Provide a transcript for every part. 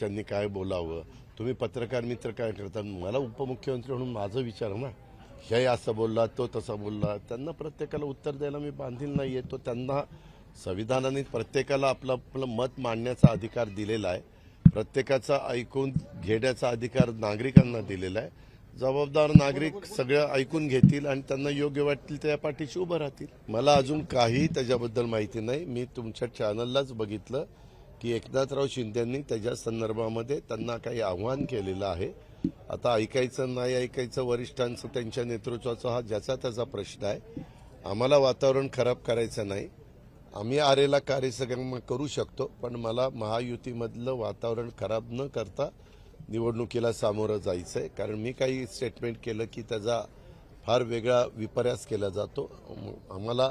घरच्यांनी काय बोलावं? तुम्ही पत्रकार मित्र काय करता? मला उपमुख्यमंत्री म्हणून माझं विचार ना. हे असं बोलला तो तसा बोलला. त्यांना प्रत्येकाला उत्तर द्यायला मी बांधील नाही आहे तो त्यांना संविधानाने प्रत्येकाला आपलं आपलं मत मांडण्याचा अधिकार दिलेला आहे. प्रत्येकाचा ऐकून घेण्याचा अधिकार नागरिकांना दिलेला आहे. जबाबदार नागरिक सगळं ऐकून घेतील आणि त्यांना योग्य वाटतील त्या पाठीशी उभं राहतील. मला अजून काही त्याच्याबद्दल माहिती नाही. मी तुमच्या चॅनललाच बघितलं. की एकनाथराव शिंदेंनी त्याच्या संदर्भामध्ये त्यांना काही आव्हान केलेलं आहे. आता ऐकायचं नाही ऐकायचं वरिष्ठांचं त्यांच्या नेतृत्वाचा हा ज्याचा त्याचा प्रश्न आहे. आम्हाला वातावरण खराब करायचं नाही. आम्ही आरेला कार्य करू शकतो पण मला महायुतीमधलं वातावरण खराब न करता निवडणुकीला सामोरं जायचं आहे कारण मी काही स्टेटमेंट केलं की त्याचा फार वेगळा विपर्यास केला जातो. आम्हाला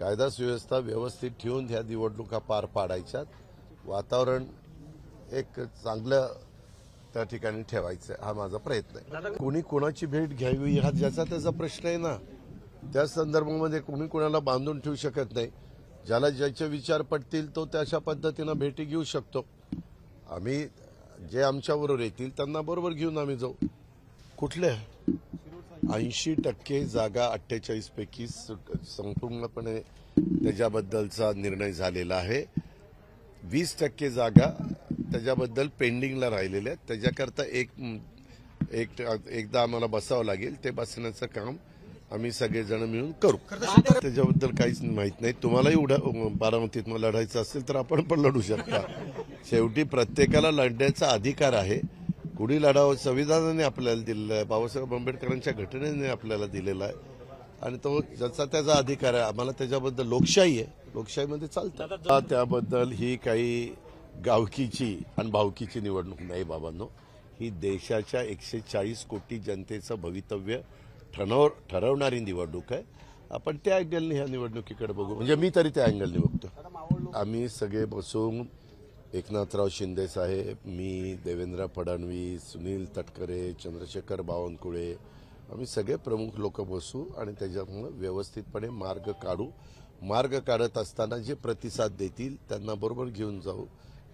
कायदा सुव्यवस्था व्यवस्थित ठेवून ह्या निवडणुका पार पाडायच्यात. वातावरण एक चांगलं त्या ठिकाणी ठेवायचं हा माझा प्रयत्न आहे. कोणी कोणाची भेट घ्यावी हा ज्याचा त्याचा प्रश्न आहे ना. त्या संदर्भामध्ये कोणी कोणाला बांधून ठेवू शकत नाही. ज्याला ज्याचे विचार पटतील तो त्याच्या पद्धतीनं भेटी घेऊ शकतो. आम्ही जे आमच्याबरोबर येतील त्यांना बरोबर घेऊन आम्ही जाऊ. कुठल्या? ऐंशी टक्के जागा अठ्ठेचाळीस पैकी संपूर्णपणे त्याच्याबद्दलचा निर्णय झालेला आहे. वीस टक्के जागा त्याच्याबद्दल पेंडिंगला राहिलेल्या आहेत. त्याच्याकरता एक एक एकदा आम्हाला बसावं लागेल. ते बसण्याचं काम आम्ही सगळेजण मिळून करू. त्याच्याबद्दल काहीच माहीत नाही. तुम्हालाही उडा बारामतीत लढायचं असेल तर आपण पण लढू शकता. शेवटी प्रत्येकाला लढण्याचा अधिकार आहे. कुणी लढावं संविधानाने आपल्याला दिलेलं आहे. बाबासाहेब आंबेडकरांच्या घटनेने आपल्याला दिलेला आहे. आणि तो ज्याचा त्याचा अधिकार आहे आम्हाला त्याच्याबद्दल लोकशाही आहे. लोकशाहीमध्ये चालतं. त्याबद्दल ही काही गावकीची आणि भावकीची निवडणूक नाही बाबांनो. ही देशाच्या एकशे चाळीस कोटी जनतेचं भवितव्य ठरव ठरवणारी निवडणूक आहे. आपण त्या अँगलने ह्या निवडणुकीकडे बघू. म्हणजे मी तरी त्या अँगलने बघतो. आम्ही सगळे बसून एकनाथराव शिंदे साहेब मी देवेंद्र फडणवीस सुनील तटकरे चंद्रशेखर बावनकुळे आम्ही सगळे प्रमुख लोक बसू आणि त्याच्यामुळे व्यवस्थितपणे मार्ग काढू. मार्ग काढत असताना जे प्रतिसाद देतील त्यांना बरोबर घेऊन जाऊ.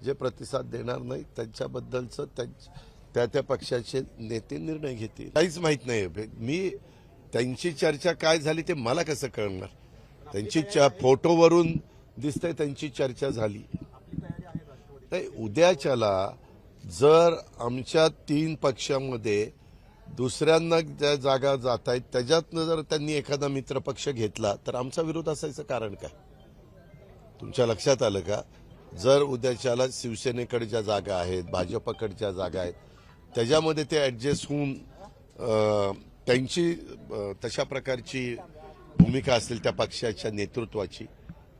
जे प्रतिसाद देणार नाही त्यांच्याबद्दलचं त्या त्या पक्षाचे नेते निर्णय घेतील. काहीच माहीत नाही मी त्यांची चर्चा काय झाली ते मला कसं कळणार? त्यांची फोटोवरून दिसतंय त्यांची चर्चा झाली. नाही उद्याच्याला जर आमच्या तीन पक्षामध्ये दुसऱ्यांना ज्या जागा जात आहेत त्याच्यातनं जर त्यांनी एखादा मित्रपक्ष घेतला तर आमचा विरोध असायचं कारण काय? तुमच्या लक्षात आलं का? जर उद्याच्याला शिवसेनेकडच्या जागा आहेत भाजपकडच्या जागा आहेत त्याच्यामध्ये ते ॲडजस्ट होऊन त्यांची तशा प्रकारची भूमिका असेल त्या पक्षाच्या नेतृत्वाची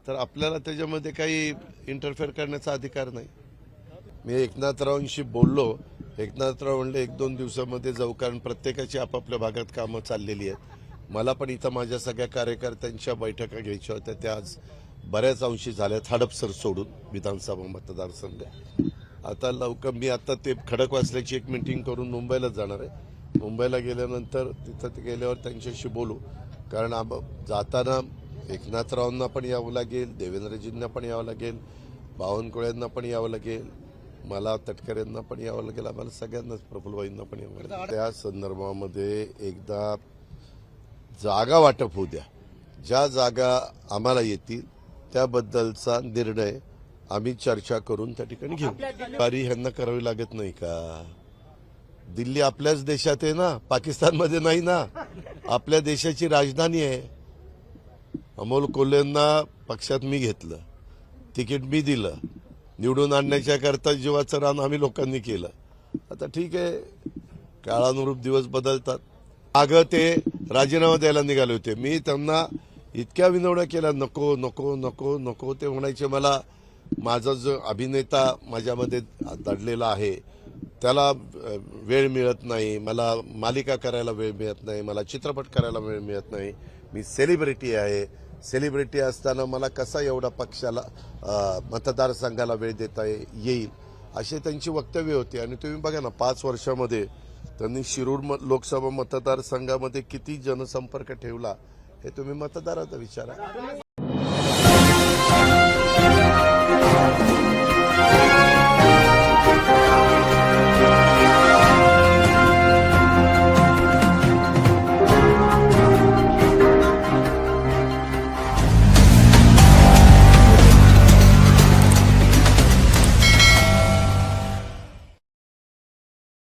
तर आपल्याला त्याच्यामध्ये काही इंटरफेअर करण्याचा अधिकार नाही. मी एकनाथरावांशी बोललो एकनाथराव म्हणले एक दोन दिवसामध्ये जाऊ कारण प्रत्येकाची आपापल्या भागात कामं चाललेली आहेत. मला पण इथं माझ्या सगळ्या कार्यकर्त्यांच्या बैठका घ्यायच्या होत्या. त्या आज बऱ्याच अंशी झाल्यात हडपसर सोडून विधानसभा मतदारसंघ. आता लवकर मी आता ते खडकवासल्याची एक मिटिंग करून मुंबईला जाणार आहे. मुंबईला गेल्यानंतर तिथं गेल्यावर त्यांच्याशी बोलू. कारण आम- जाताना एकनाथरावांना पण यावं लागेल देवेंद्रजींना पण यावं लागेल बावनकुळ्यांना पण यावं लागेल. मला तटकरेंना पण यावं लागेल आम्हाला सगळ्यांनाच प्रफुल्लबाईंना पण यावं लागेल. त्या संदर्भामध्ये एकदा जागा वाटप होऊ द्या. ज्या जागा आम्हाला येतील त्याबद्दलचा निर्णय आम्ही चर्चा करून त्या ठिकाणी घेऊ. वारी ह्यांना करावी लागत नाही का? दिल्ली आपल्याच देशात आहे ना? पाकिस्तानमध्ये नाही ना? आपल्या देशाची राजधानी आहे. अमोल कोल्हेंना पक्षात मी घेतलं. तिकीट मी दिलं. निवडून आणण्याच्या करता जीवाचं रान आम्ही लोकांनी केलं. आता ठीक आहे काळानुरूप दिवस बदलतात. अगं ते राजीनामा द्यायला निघाले होते. मी त्यांना इतक्या विनवण्या केल्या नको नको नको नको ते म्हणायचे मला माझा जो अभिनेता माझ्यामध्ये दडलेला आहे त्याला वेळ मिळत नाही मला मालिका करायला वेळ मिळत नाही मला चित्रपट करायला वेळ मिळत नाही मी सेलिब्रिटी आहे सेलिब्रिटी असताना मला कसा एवढा पक्षाला मतदारसंघाला वेळ देता ये- येईल असे त्यांची वक्तव्य होती. आणि तुम्ही बघा ना पाच वर्षामध्ये त्यांनी शिरूर म- लोकसभा मतदारसंघामध्ये किती जनसंपर्क ठेवला हे तुम्ही मतदाराचा विचारा.